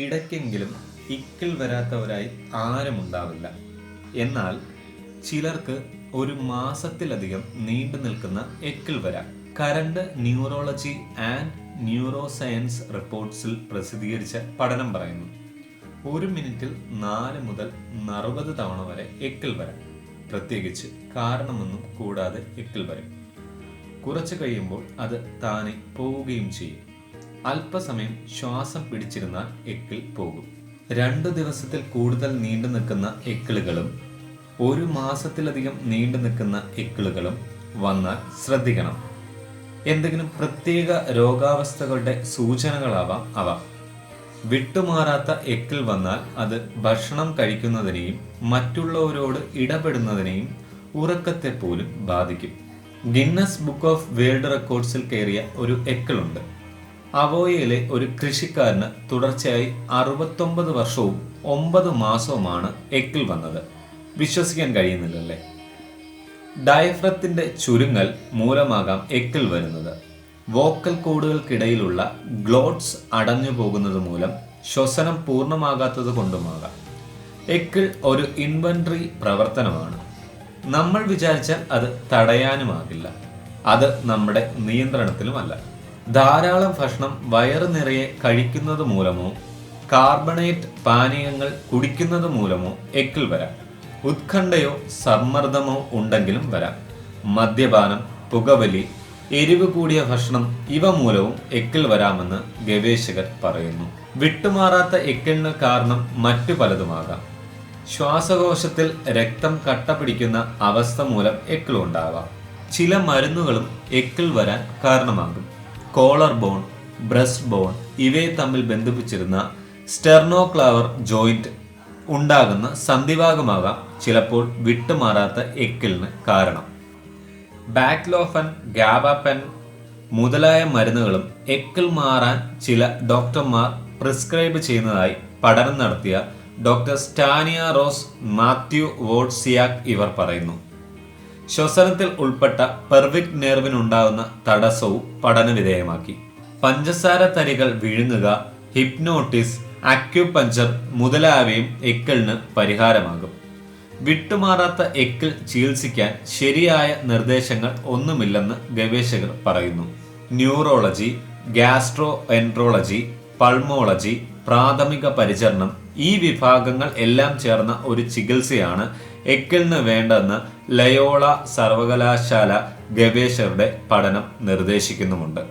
ഇടയ്ക്കെങ്കിലും ഇക്കിൾ വരാത്തവരായി ആരുമുണ്ടാവില്ല. എന്നാൽ ചിലർക്ക് ഒരു മാസത്തിലധികം നീണ്ടു നിൽക്കുന്ന എക്കിൾ വരാം. Current neurology and neuroscience റിപ്പോർട്ട്സിൽ പ്രസിദ്ധീകരിച്ച പഠനം പറയുന്നു. ഒരു മിനിറ്റിൽ നാല് മുതൽ അറുപത് തവണ വരെ എക്കിൾ വരാം. പ്രത്യേകിച്ച് കാരണമൊന്നും കൂടാതെ എക്കിൾ വരും. കുറച്ച് കഴിയുമ്പോൾ അത് താനെ പോവുകയും ചെയ്യും. അല്പസമയം ശ്വാസം പിടിച്ചിരുന്നാൽ എക്കിൾ പോകും. രണ്ടു ദിവസത്തിൽ കൂടുതൽ നീണ്ടു നിൽക്കുന്ന എക്കിളുകളും ഒരു മാസത്തിലധികം നീണ്ടു നിൽക്കുന്ന എക്കിളുകളും വന്നാൽ ശ്രദ്ധിക്കണം. എന്തെങ്കിലും പ്രത്യേക രോഗാവസ്ഥകളുടെ സൂചനകളാവാം അവ. വിട്ടുമാറാത്ത എക്കിൾ വന്നാൽ അത് ഭക്ഷണം കഴിക്കുന്നതിനെയും മറ്റുള്ളവരോട് ഇടപെടുന്നതിനെയും ഉറക്കത്തെ പോലും ബാധിക്കും. ഗിന്നസ് ബുക്ക് ഓഫ് വേൾഡ് റെക്കോർഡ്സിൽ കയറിയ ഒരു എക്കിളുണ്ട്. അവോയയിലെ ഒരു കൃഷിക്കാരന് തുടർച്ചയായി അറുപത്തൊമ്പത് വർഷവും ഒമ്പത് മാസവുമാണ് എക്കിൽ വന്നത്. വിശ്വസിക്കാൻ കഴിയുന്നില്ലല്ലേ? ഡയഫ്രത്തിന്റെ ചുരുങ്ങൽ മൂലമാകാം എക്കിൽ വരുന്നത്. വോക്കൽ കോഡുകൾക്കിടയിലുള്ള ഗ്ലോട്ട്സ് അടഞ്ഞു പോകുന്നത് മൂലം ശ്വസനം പൂർണമാകാത്തത് കൊണ്ടുമാകാം. എക്കിൾ ഒരു ഇൻവെൻട്രി പ്രവർത്തനമാണ്. നമ്മൾ വിചാരിച്ചാൽ അത് തടയാനുമാകില്ല. അത് നമ്മുടെ നിയന്ത്രണത്തിലുമല്ല. ധാരാളം ഭക്ഷണം വയറ് നിറയെ കഴിക്കുന്നത് മൂലമോ കാർബണേറ്റ് പാനീയങ്ങൾ കുടിക്കുന്നത് മൂലമോ എക്കിൽ വരാം. ഉത്കണ്ഠയോ സമ്മർദ്ദമോ ഉണ്ടെങ്കിലും വരാം. മദ്യപാനം പുകവലി എരിവ് കൂടിയ ഭക്ഷണം ഇവ മൂലവും എക്കിൽ വരാമെന്ന് ഗവേഷകർ പറയുന്നു. വിട്ടുമാറാത്ത എക്കിളിന് കാരണം മറ്റു പലതുമാകാം. ശ്വാസകോശത്തിൽ രക്തം കട്ട പിടിക്കുന്ന അവസ്ഥ മൂലം എക്കിളുണ്ടാവാം ചില മരുന്നുകളും എക്കിൾ വരാൻ കാരണമാകും. കോളർ ബോൺ ബ്രസ്റ്റ് ബോൺ ഇവയെ തമ്മിൽ ബന്ധിപ്പിച്ചിരുന്ന സ്റ്റെർണോക്ലാവർ ജോയിന്റ് ഉണ്ടാകുന്ന സന്ധിഭാഗമാകാം ചിലപ്പോൾ വിട്ടുമാറാത്ത എക്കിളിന് കാരണം. ബാക്ലോഫൻ ഗാബാപെൻ മുതലായ മരുന്നുകളും എക്കിൾ മാറാൻ ചില ഡോക്ടർമാർ പ്രിസ്ക്രൈബ് ചെയ്യുന്നതായി പഠനം നടത്തിയ doctor Stania Rose Mathew Wodziak ഇവർ പറയുന്നു. ശ്വസനത്തിൽ ഉൾപ്പെട്ട പെർവിക് നെർവിനുണ്ടാകുന്ന തടസ്സവും പഠനവിധേയമാക്കി. പഞ്ചസാര തരികൾ വിഴുങ്ങുക ഹിപ്നോട്ടിസ് അക്യുപഞ്ചർ മുതലായവയും എക്കിളിന് പരിഹാരമാകും. വിട്ടുമാറാത്ത എക്കിൾ ചികിത്സിക്കാൻ ശരിയായ നിർദ്ദേശങ്ങൾ ഒന്നുമില്ലെന്ന് ഗവേഷകർ പറയുന്നു. ന്യൂറോളജി ഗ്യാസ്ട്രോ എൻട്രോളജി പൾമോളജി പ്രാഥമിക പരിചരണം ഈ വിഭാഗങ്ങൾ എല്ലാം ചേർന്ന ഒരു ചികിത്സയാണ് എക്കിളിന് വേണ്ടെന്ന് ലയോള സർവകലാശാല ഗവേഷകരുടെ പഠനം നിർദ്ദേശിക്കുന്നുമുണ്ട്.